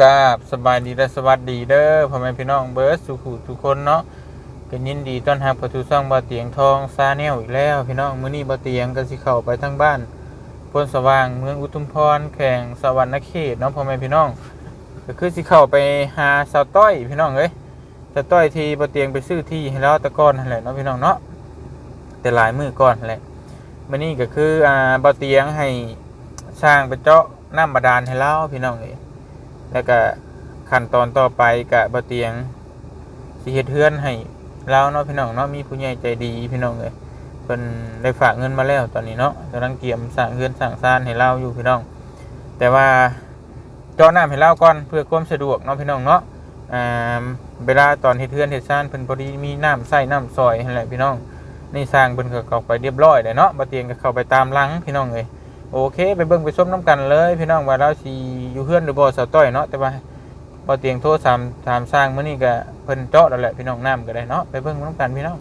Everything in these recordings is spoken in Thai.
กราบสบายดีและสวัสดีเด้อพ่อแม่พี่น้องเบิร์ดสุขุทุกคนเนาะก็ยินดีต้อนรับประตูซ่องบ่อเตียงทองซาแนลอีกแล้ว พี่น้องมื้อนี้บ่อเตียงก็สิเข้าไปทั้งบ้านพนสว่างเมืองอุทุมพรแข่งสวรรณเขตเนาะพ่อแม่พี่น้องก็คือสิเข้าไปหาสาวต้อยพี่น้องเอ้ยสาวต้อยที่บ่อเตียงไปซื้อที่ให้แล้วตะก้อนนั่นแหละเนาะพี่น้องเนาะแต่หลายมื้อก่อนนั่นแหละมื้อนี้ก็คืออ่าบ่อเตียงให้สร้างไปเจาะน้ำบาดาลให้เราพี่น้องเอ้ย แล้วก็ขั้นตอนต่อไปกะบะเตียงสิเฮ็ดเฮือนให้เราเนาะพี่น้องเนาะมีผู้ใหญ่ใจดีพี่น้องเลยเพิ่นได้ฝากเงินมาแล้วตอนนี้เนาะกำลังเตรียมสร้างเฮือนสร้างซ่านให้เราอยู่พี่น้อง แต่ว่าจาะน้ำให้เราก่อนเพื่อความสะดวกเนาะพี่น้องเนาะอ่าเวลาตอนเฮ็ดเฮือนเฮ็ดซ่านเพิ่นพอดีมีน้ำใส่น้ำซอยนั่นแหละพี่น้องนี่สร้างเพิ่นก็เข้าไปเรียบร้อยแล้วเนาะบะเตียงก็เข้าไปตามหลังพี่น้องเลย โอเค ไปเบิ่งไปส้มน้ำกันเลยพี่น้องว่าเราสีอยู่เพื่อนหรือบ่อสาวต้อยเนาะแต่ว่าบ่เตียงโทรสามสามสร้างมื้อนี้ก็เพิ่นเจาะแล้วแหละพี่น้องน้ำก็ได้เนาะไปเบิ่งน้ำกันพี่น้อง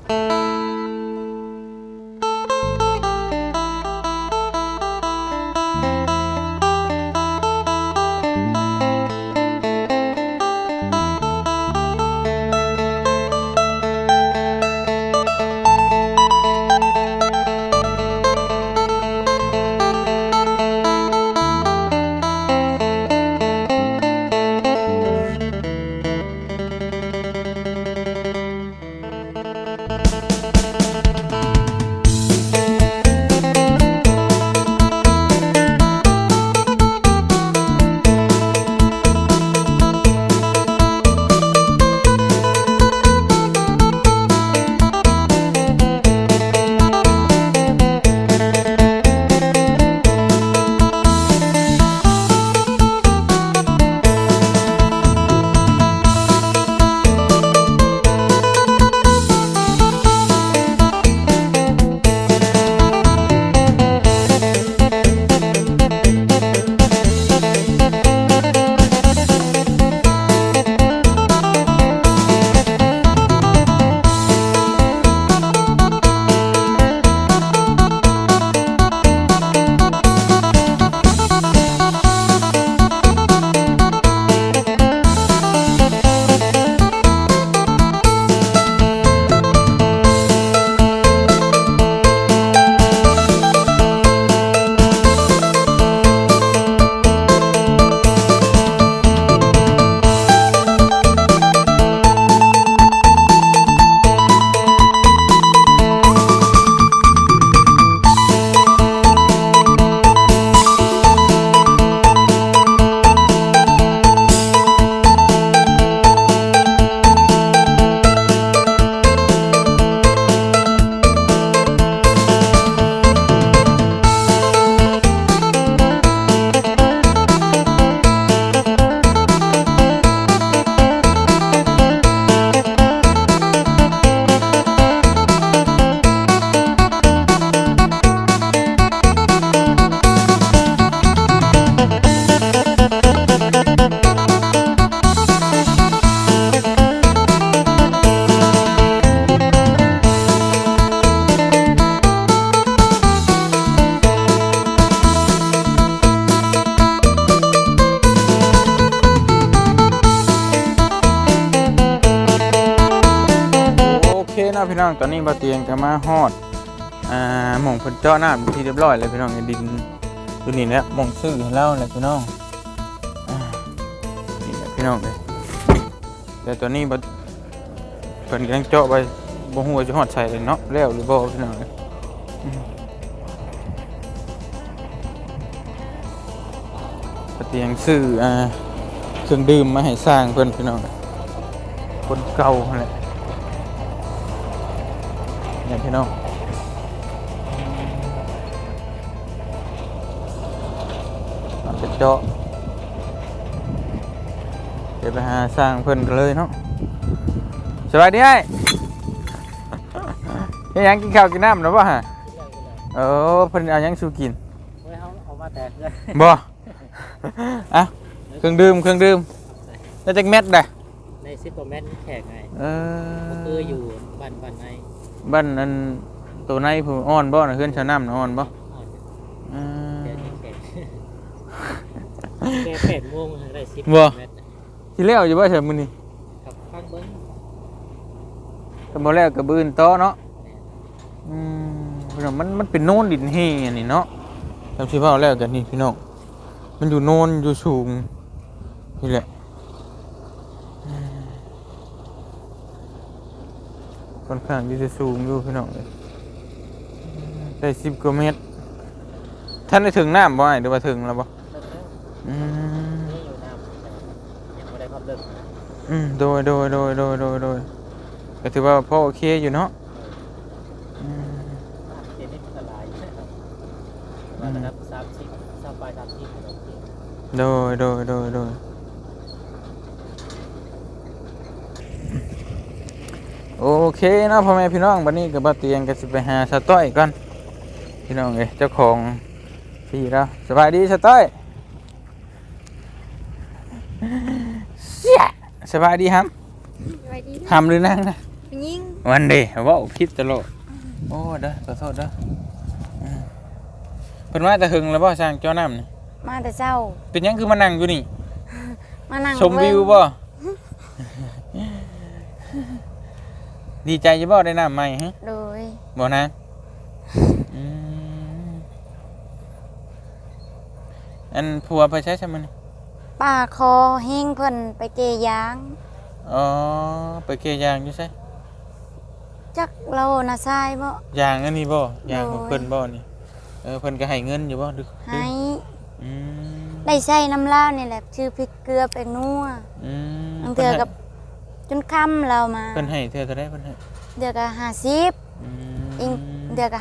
ตอนนี้บ่เตียงก็มาฮอดอ่าหม่องเพิ่นเจาะน้ำที่เรียบร้อยเลยพี่น้องในดินอยู่นี่แหละหม่องซื้อให้เราแหละพี่น้องอ่านี่แหละพี่น้องเลยแต่ตอนนี้บ่เพิ่นกำลังเจาะไปบ่ฮู้ว่าจะฮอดใส่เลยเนาะแล้วหรือบ่พี่น้องเลยอืมบ่เตียงซื้ออ่าเครื่องดื่มมาให้สร้างเพิ่นพี่น้องเอ้ยคนเก่าหั่นแหละ นี่ยพี่น้องมันเป็นเจาะเดี๋ยวไปหาสร้างเพิ่นกันเลยเนาะสวัสดีไอ้ยังยังกินข้าวกินน้ำหรือเปล่าฮะเออเพิ่นเอาหยังสู้กินเฮ้ยเขาเอามาแตกเลยบ่อะเครื่องดื่มเครื่องดื่มแล้วจักเม็ดได้ในซิปโปรแมนแขกไงเออก็คืออยู่บ้านบ้านใน บ้านอันตัวในผู้อ่อนบ่น่ะเฮือนชาวน้ำน่ะอ่อนบ่อ่อนอ่าแกนี่แขกแกแปดโมงได้ซิปบ่แมนสิแล้วอยู่บ่เฉยมื้อนี้กับข้างเบิ้งก็บ่แล้วก็บืนต่อเนาะอืมพี่น้องมันมันเป็นโน่นดินเฮอันนี้เนาะจำสิเว้าแล้วกันนี่พี่น้องมันอยู่โน่นอยู่สูงนี่แหละอืม ค่อนข้างที่จะสูงอยู่พี่น้องเอ้ยได้10กว่าเมตร ท่านได้ถึงน้ำบ่อ้ายหรือว่าถึงแล้วบ่เลิกแล้วอืมนี่อยู่น้ำยังไม่ได้ความเลิกอืมโดยโดยโดยโดยโดยโดยก็ถือว่าพ่อโอเคอยู่เนาะอืมเจนี่ละลายนะครับว่าระดับสามสิบสามปลายสามสิบโอเคโดยโดยโดยโดย โอเคเนาะพ่อแม่พี่น้องวันนี้กับบ่เตียงก็สิไปหาสะต้อยก่อนพี่น้องเอ้ยเจ้าของพี่แล้วสบายดีสะต้อยเสียสบายดีครับสวัสดีทำหรือนั่งนะคุณยิ่งวันเดย์ว่าคิดตลอดโอ้เด้อขอโทษเด้ออืมเป็นว่าแต่หึงแล้วบ่สร้างเจ้าน้ำนี่มาแต่เจ้าเป็นหยังคือมานั่งอยู่นี่มานั่งชมวิวบ่ ดีใจจะบ่ได้น้ำใหม่ฮะโดยบ่นะอืมอันผัวไปใช้ใช่มั้ยนี่ป้าคอเฮงเพิ่นไปเกยางอ๋อไปเกยยางอยู่ใช่จักเรานะทรายบ่ยางอันนี้บ่ยางของโอ้ยเพิ่นบ่นี่เออเพิ่นก็ให้เงินอยู่บ่ดึกให้อืมได้ใช้น้ำลาวนี่แหละชื่อพริกเกลือแป้งนัวอืมบางเทื่อกับ จนค่ำเรามา เพิ่นให้เธอเท่าได้เพิ่นให้เดือก็50อืมอิงเดือก็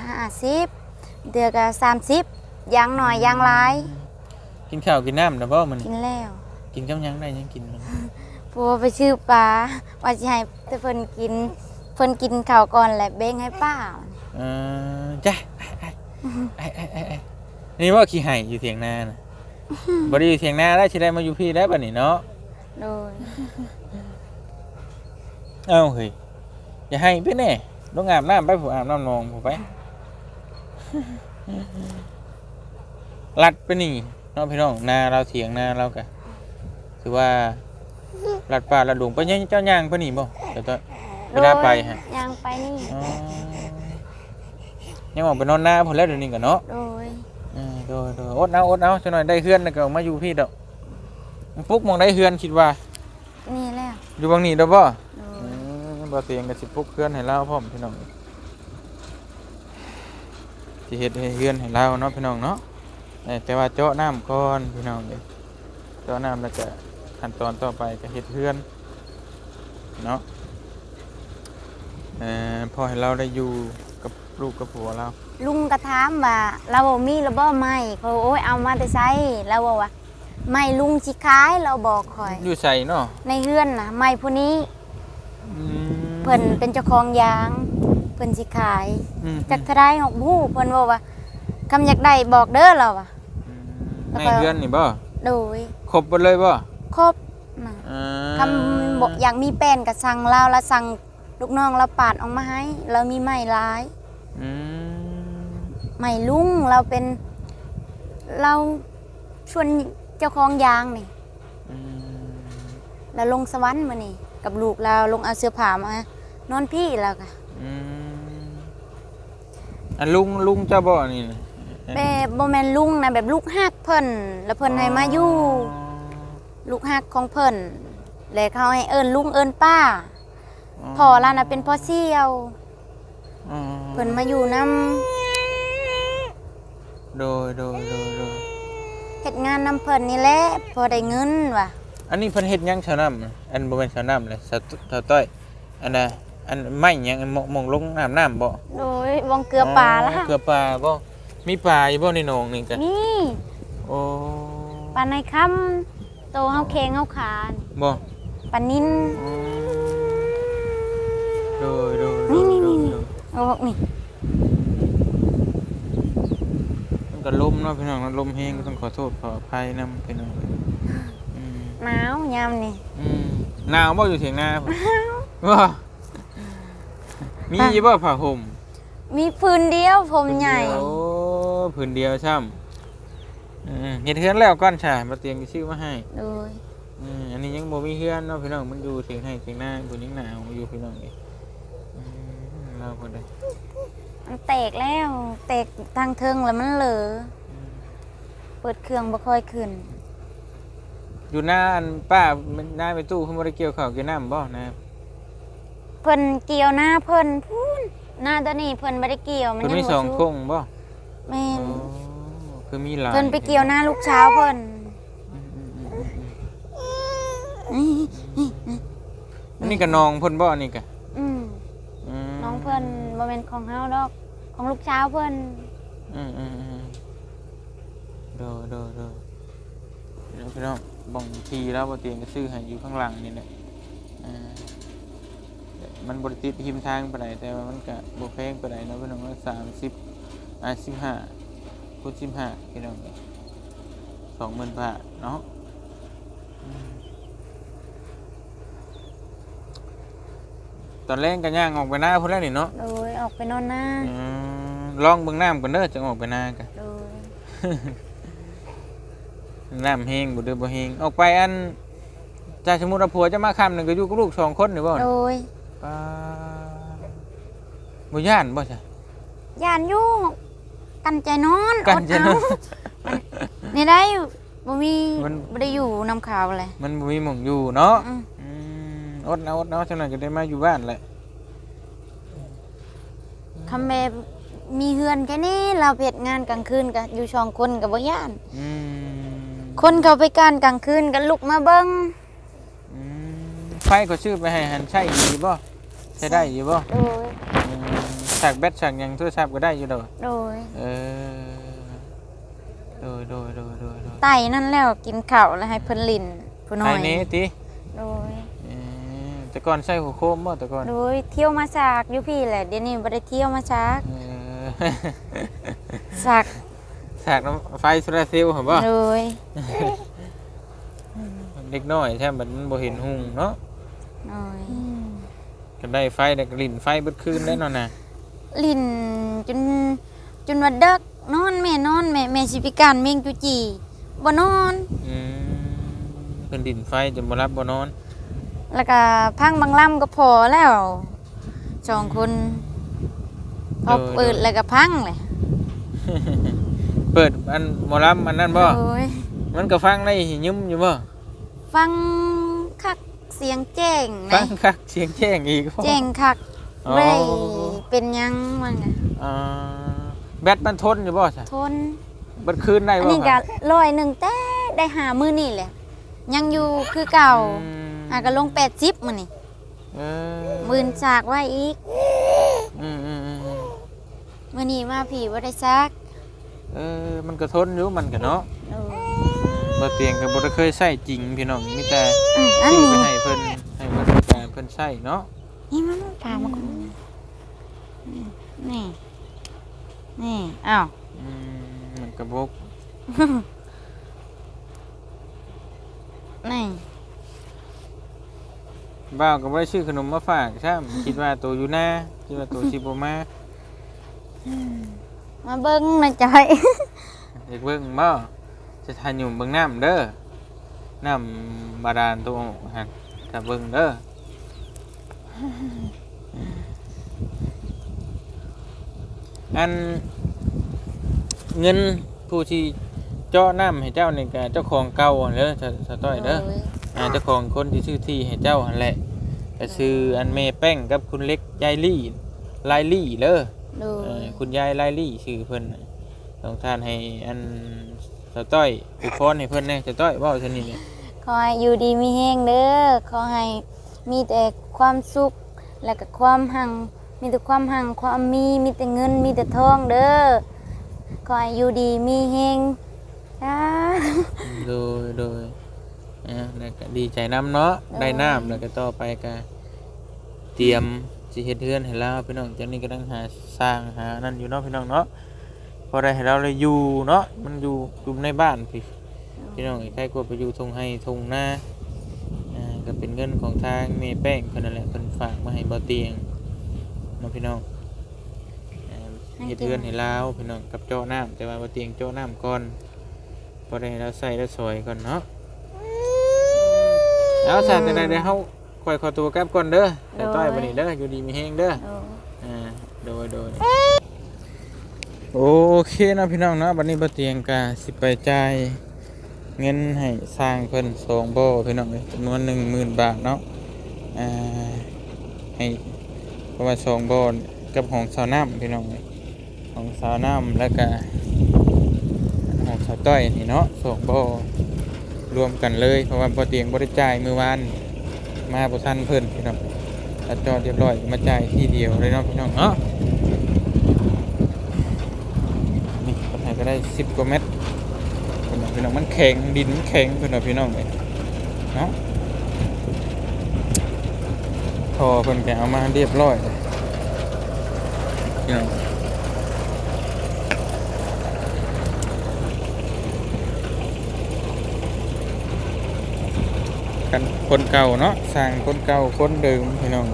50เดือก็30อย่างหน่อยอย่างหลาย กินข้าวกินน้ำนะบ่มันกินแล้วกินกับหยังได้หยังกินมันผัวไปชื่อปลาว่าสิให้แต่เพิ่นกินเพิ่นกินข้าวก่อนแหละเบ่งให้ป้าเออจ้ะไอ้ไอ้ไอ้ไอ้นี่ว่าขี้ไห่อยู่เถียงนาน่ะบ่ได้อยู่เถียงนาได้สิได้มาอยู่พี่ได้บัดนี้เนาะ โดย เอ้าเฮ้ยอย่าให้ไปแน่ลงอาบน้ำไปผู้อาบน้ำนองผู้ไปลัดไปนี่เนาะพี่น้องนาเราเถียงนาเรากะถือว่าลัดป่าลัดหลวงไปยังเจ้าย่างไปนี่บ่เดี๋ยวตอนเวลาไปฮะย่างไปนี่อ๋อยังออกไปนอนหน้าพอแล้วเดี๋ยวนี้กันเนาะโดยเออโดยโดยอดเอาอดเอาจะหน่อยได้เฮือนแล้วก็ออกมาอยู่พี่ดอกปุ๊กมองได้เฮือนคิดว่านี่แล้วอยู่บางนี้ดอกบ่โดอืยม บ่เตียงกับสิปุ๊กเฮือนให้เราพร้อมพี่น้องสิเฮ็ดให้เฮือนให้เราเนาะพี่น้องเนาะเออแต่ว่าเจาะน้ำก่อนพี่น้องเด้อเจาะน้ำแล้วก็ขั้นตอนต่อไปก็เฮ็ดเฮือนเนาะเอ่อพอให้เราได้อยู่กับลูกกับผัวเรา ลุงก็ถามว่าเราบ่มีระบ่ไม้เขาโอ้ยเอามาแต่ไสเราบอกว่าไม้ลุงสิขายเราบอกคอย อยู่ใส่เนาะในเฮือนน่ะไม้ผู้นี้อืม เพิ่นเป็นเจ้าของยาง เพิ่นสิขายอืมจักเทาไดหกผู้เพิ่นบอกว่าคำอยากได้บอกเด้อเราอะอืมแล้วในก็ เดือนนี่บ่โดยครบหมดเลยบ่ครบน่ะอ่าคำบอกอยากมีแป้นก็สั่งเราแล้วสั่งลูกน้องเราปาดออกมาให้ เรามีไม้หลาย อืมไม่ลุงเราเป็นเราชวนเจ้าของยางนี่อืมเราลงสวรรค์มานี่ กับลูกเราลงเอาเสื้อผ้ามานอนพี่เราค่ะอืมอันลุงลุงเจ้าบ่นี่นะแบบโมแมนลุงนะแบบลูกฮักเพิ่นแล้วเพิ่นให้มาอยู่ ลูกฮักของเพิ่นแล้วเขาให้เอิ้นลุงเอิ้นป้าพ่อเราน่ะเป็นพ่อเสี่ยวอ๋อเพิ่นมาอยู่นํโดยโดยโดยโดย เฮ็ดงานนํเพิ่นนี่แหละพอได้เงินว่ะ อันนี้เพิ่นเฮ็ดหยังชาวน้ำอันบ่แม่นชาวน้ำเลยสะสะต้อยอันน่ะอันไม้หยังอันหมองหมองลงน้ำน้ำบ่โดยวงเกลือปลาละเกลือปลาบ่มีปลาอยู่บ่ในหนองนี่กันนี่โอ้ปลาในคำโตเฮาเคงเฮาขานบ่ปลานินโดยโดยนี่นี่โดนี่ยนี่โดยเอาบอกนี่มันก็ลมเนาะพี่น้องมันลมแห้งก็ต้องขอโทษขออภัยนำพี่น้องอืม หนาวยามนี่อืมหนาวบ่อยู่เถียงนาพุ่นว่ามีอยู่บ่ผ้าห่มมีพื้นเดียวผมใหญ่ โอ้ผืนเดียวช่ำอืมเฮ็ดเฮือนแล้วก่อนใช่มาเตียงชื่อมาให้โดย อืมอันนี้ยังบ่บ่มีเฮือนเนาะพี่น้องมันอยู่เถียงให้เถียงหน้าผู้หญิงหนาวอยู่พี่น้องนี่อืมเราคนใดมันแตกแล้ว แตกทางเทิงแล้วมันเหลอเปิดเครื่องบ่ค่อยขึ้น อยู่หน้าอันป้ามันหน้าไปตู้เพิ่นบ่ได้เกี่ยวข้าวเกี่ยวน้ำบ่นะเพิ่นเกี่ยวหน้าเพิ่นพูนหน้าตัวนี้เพิ่นบ่ได้เกี่ยวมันเพิ่นยังมีบ่สองสุกคงบ่แม่นอ๋อคือมีหลายเพิ่นไปเกี่ยวหน้าลูกเช้าเพิ่นอืมอืมอืมอืมอันนี้ก็น้องเพิ่นบ่อันนี้ก็อืมอืมน้องเพิ่นบ่แม่นของเฮาดอก ของลูกเช้าเพิ่นอืมอืมอืมโดโดโดพี่น้องพี่น้อง บ่งทีแล้วบ่เตียงก็ซื้อให้อยู่ข้างหลังนี่แหละอ่ามันบ่ได้ติดหิมทางปานใดแต่ว่ามันก็บ่แพงปานใดเนาะพี่น้องสามสิบอ่าสิบห้าคูณสิบห้าพี่น้องสองหมื่นบาทเนาะอืมตอนแรกก็ย่างออกไปหน้าพุ่นแล้วนี่เนาะโดยออกไปนอนหน้าอืมลองเบิ่งน้ำก่อนเด้อจะออกไปหน้ากันโดย น้ำแห้งบ่เด้อบ่แห้งออกไปอันถ้าสมมุติว่าผัวจะมาคำหนึงก็อยู่กับลูกสองคนนี่บ่โดยป้าบ่ย่านบ่จ้ะย่านอยู่กันใจนอนกันจะเนาะอดเอานี่ได้อยู่บ่มีมันบ่ได้อยู่นำข่าวเลยมันบ่มีหม่องอยู่เนาะอืมอืมอดเอาอดเอาจังนั้นก็ได้มาอยู่บ้านแหละคำแบบมีเฮือนแค่นี้เราเพ็ดงานกลางคืนก็อยู่ช่องคนก็บ่ย่านอืม คนเขาไปการกลางคืนก็ลุกมาเบิ่งอืมไฟก็ชื่อไปให้หันใช้ดีบ่ใช้ได้อยู่บ่โดย อืมฉากแบตฉากหยังโทรศัพท์ก็ได้อยู่ดอกโดย เออโดยโดยโดยโดยโดยไต่นั่นแล้วกินข้าวแล้วให้เพิ่นลิ้นผู้น้อไอ้ยนี้ติโดย เออแต่ก่อนใส่หัวโคมบ่แต่ก่อน โดยเที่ยวมาซากอยู่พี่แหละเดี๋ยวนี้บ่ได้เที่ยวมาซากเออซาก ฉากน้ำไฟโซลาร์เซลล์เหรอบ่โดยเด็กน้อยใช่บัดมันบ่เห็นหุงเนาะโดยก็ได้ไฟได้ก็ลิ่นไฟเบิดคืนได้เนาะน่ะลิ้นจนจนว่าเด็กนอนแม่นอนแม่แม่สิพิการเมงจุจีบ่นอนอืมเพิ่นลิ่นไฟจนบ่รับบ่นอน แล้วก็พังบางลำก็พอแล้วสองคนพอเปิดแล้วก็พังเลย เปิดอันหมอลำอันนั้นบ่ โอ้ยมันก็ฟังได้ยืมอยู่บ่ ฟังคักเสียงแจ้งฟันะงคักเสียงแจ้งอีกบ่ แจ้งคักอ๋อ เร่เป็นหยังมันก็อ่าแบตมันทนอยู่บ่ซะทนเบิดคืนได้อันบ่นี้คก็รับร้อยหนึ่งแต่ได้หามือนี่แหละ ยังอยู่คือเก่าอืมอะก็ลงแปดสิบมือนี่เออหมื่นสากไว้อีกอืมอืมอืมอืมมือนี้มาผีว่าได้ซัก เออมันก็ทนอยู่มันก็เนาะโอ้บ่เตียงก็บ่ได้เคยใช้จริงพี่น้องมีแต่อืมอันซื้อนี้ไปให้เพิ่นให้เพิ่นแต่เพิ่นใช้เนาะนี่มันถามมาก่อนนี่นี่อ้าวอืมมันก็บกนี่บ่าวก็บ่ได้ซื้อขนมมาฝากใช่คิดว่าตัวอยู่หน้าคิดว่าตัวสิบ่มามาเบิ้งนะจอยอยากเบิ่งบ่จะทานอยู่เบิ่งน้ำเด้อน้ำบาดาลตัวหั่นถ้าเบิ่งเด้ออันเงินผู้ที่เจาะน้ำให้เจ้านี่ก็เจ้าของเก่าเด้อสะสะต้อยเด้อโยอ่าเจ้าของคนที่ชื่อที่ให้เจ้าหันแหละก็ชื่ออันเมแป้งกับคุณเล็กยายลี่ลายลี่เด้อ โดเอยอคุณยายลายลี่ชื่อเพิ่นน่ะต้องท่านให้อันสะต้อยอุพรให้เพิ่นแหน่สะต้อยเว้าซั่นนี่เนี่ยขอให้อยู่ดีมีแห้งเด้อ ขอให้มีแต่ความสุข แล้วก็ความหัง มีแต่ความหังความมี มีแต่เงิน มีแต่ทองเด้อ ขอให้อยู่ดีมีแห้งจ้าโดยโดยอ่าแล้วก็ดีใจน้ำเนาะได้น้ำแล้วก็ต่อไปก็เตรียม สิเฮ็ดเฮือนให้เราพี่น้องจังนี้ก็ต้องหาสร้างหานั่นอยู่เนาะพี่น้องเนาะพอได้ให้เราเลยอยู่เนาะมันอยู่อยู่ในบ้านพี่พี่น้องใครกลัวไปอยู่ทงให้ทงหน้าอ่าก็เป็นเงินของทางเมแป้งคนนั่นแหละคนฝากมาให้บ่เตียงเน้องพี่น้องเฮ็ดเทือนให้ลาพี่น้องกับเจาะน้ำแต่ว่าบ่เตียงเจาะน้ำก่อนพอได้ให้เราใส่แล้วซอยก่อนเนาะเอาซะจังได๋เดี๋ยวเฮา ค่อยขอตัวกลับก่อนเด้อแต่ต้อยบัดนี้เด้ออยู่ดีมีแฮงเด้อโอ้อ่าโดยโดยโอเคเนาะพี่น้องเนาะบัดนี้บ่เตียงกะสิไปจ่ายเงินให้สร้างเพิ่นสองบ่พี่น้องเอ้ยจำนวน10,000บาทเนาะอ่าให้เพราะว่าสองบ่กับของสาวน้ำพี่น้องเอ้ยของสาวน้ำแล้วก็ของสาวต้อยนี่เนาะสองบ่รวมกันเลยเพราะว่าบ่เตียงบ่ได้จ่ายมื้อวาน มาบ่ทันเพิ่นพี่น้องตัดจอเรียบร้อยมาจ่ายที่เดียวเลยเนาะพี่น้องเนาะนี่คนไทยก็ได้สิบกว่าเมตรคนน่ะพี่น้องมันแข็งดินมันแข็งคนน่ะพี่น้องเลยเนาะพอเพิ่นแกเอามาเรียบร้อยเลยพี่น้อง กันคนเก่าเนาะสร้างคนเก่าคนเดิมพี่น้อง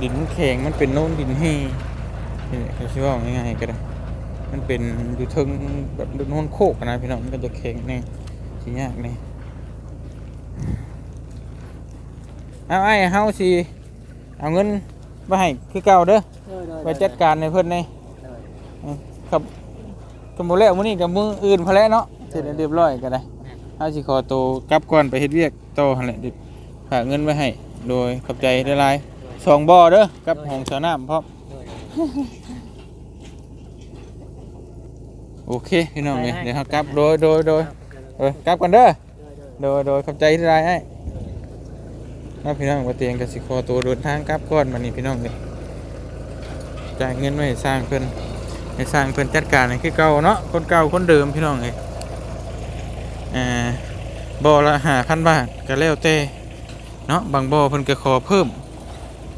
ดินมันแข็งมันเป็นโน่นดินเฮนี่แหละเขาชื่อว่าง่ายๆก็ได้ มันเป็นอยู่เทิงแบบโน่นโคกอะนะพี่น้องมันก็จะแข็งแน่สิยากแน่เอาไอ้เฮาสิเอาเงินมาให้คือเก่าเด้อโดยโดยไปจัดการในเพิ่นในโดยครับกับบ่แล้วมื้อนี้กับมื้ออื่นพอแล้วเนาะเสร็จแล้วเรียบร้อยก็ได้ เฮาสิขอตัวกลับก่อนไปเฮ็ดเวียกต่อหั่นแหละดิฝากเงินไว้ให้ โดยขอบใจหลายๆสองบ่อเด้อกับห้องสระน้ำพร้อมโดยโอเคพี่น้องเลยเดี๋ยวเรากลับโดยโดยโดยโดยกลับกันเด้อโดยโดยขอบใจที่ไรไอ้นะพี่น้องว่าเตียงกับสิคอตัวเดินทางกลับก่อนวันนี้พี่น้องเลยจ่ายเงินไว้ให้สร้างเพิ่นให้สร้างเพิ่นจัดการให้คือเก่าเนาะคนเก่าคนเดิมพี่น้องเลย อ่าบ่อละห้าพันบาทก็แล้วแต่เนาะบางบ่อเพิ่นก็ขอเพิ่ม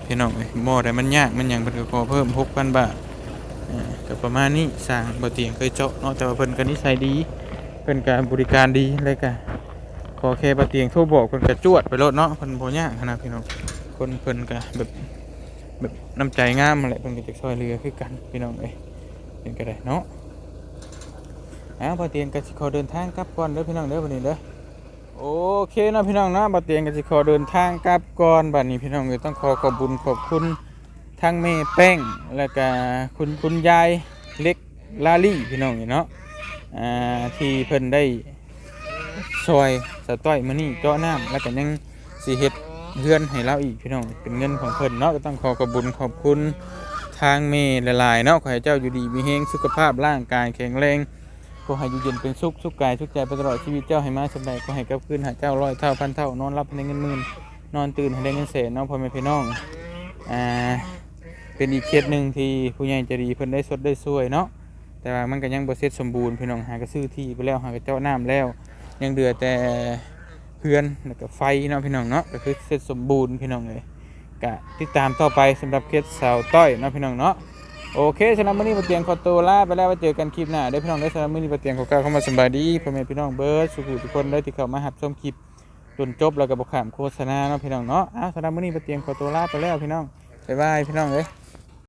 พี่น้องเลยบ่อแต่มันยากมันหยังเพิ่นก็ขอเพิ่มหกพันบาทอ่าก็ประมาณนี้สร้างบ่เตียงเคยเจาะเนาะแต่ว่าเพิ่นก็นิสัยดีเพิ่นก็บริการดีเลยก็ขอแค่บ่เตียงโทรบอกเพิ่นก็จวดไปโลดเนาะเพิ่นบ่ยากขนาดพี่น้องคนเพิ่นก็แบบแบบน้ำใจงามนั่นแหละเพิ่นก็จะช่วยเหลือคือกันพี่น้องเอ้ยเป็นก็ได้เนาะ อ้าวบ่เตียงก็สิขอเดินทางกลับก่อนเด้อพี่น้องเด้อบัดนี้เด้อโอเคนะพี่น้องนะบ่เตียงก็สิขอเดินทางกลับก่อนบัดนี้พี่น้องเอ้ยต้องขอขอบคุญขอบคุณทั้งแม่แป้งแล้วก็คุณคุณยายเล็กลาลี่พี่น้องเนาะอ่าที่เพิ่นได้ซอยสะต้อยมื้อนี้เจาะน้ำแล้วก็ยังสิเฮ็ดเฮือนให้เราอีกพี่น้องเป็นเงินของเพิ่นเนาะก็ต้องขอขอบคุญขอบคุณทางเมหลายเนาะขอให้เจ้าอยู่ดีมีแฮงสุขภาพร่างกายแข็งแรง อให้อยู่เย็นเป็นสุขสุขกายสุขใจไปตลอดชีวิตเจ้าให้มาสบายขอให้กลับคืนหาเจ้าร้อยเท่าพันเท่านอนรับให้ได้เงินหมื่นนอนตื่นให้ได้เงินแสนเนาะพ่อแม่พี่น้องอ่าเป็นอีกเคสหนึ่งที่ผู้ใหญ่จะดีเพิ่นได้สดได้ช่วยเนาะแต่ว่ามันก็ยังบ่เสร็จสมบูรณ์พี่น้องหากระซื้อที่ไปแล้วหากระเจ้าน้ำแล้ว ยังเหลือแต่เพื่อนแล้วก็ไฟเนาะพี่น้องเนาะก็คือเสร็จสมบูรณ์พี่น้องเลยก็ติดตามต่อไปสำหรับเคสสาวต้อยเนาะพี่น้องเนาะ โอเคสำหรับมื้อนี้บ่เตียงขอตัวลาไปแล้วไว้เจอกันคลิปหน้าได้พี่น้องได้สำหรับมื้อนี้บ่เตียงขอกล่าวเข้ามาสบายดีพ่อแม่พี่น้องเบิร์ดสุขุทุกคนได้ที่เข้ามาหับชมคลิปจนจบแล้วก็บ่ขามโฆษณาเนาะพี่น้องเนาะอ้าวสำหรับมื้อนี้บ่เตียงขอตัวลาไปแล้วพี่น้องบ๊ายบายพี่น้องเอ้ย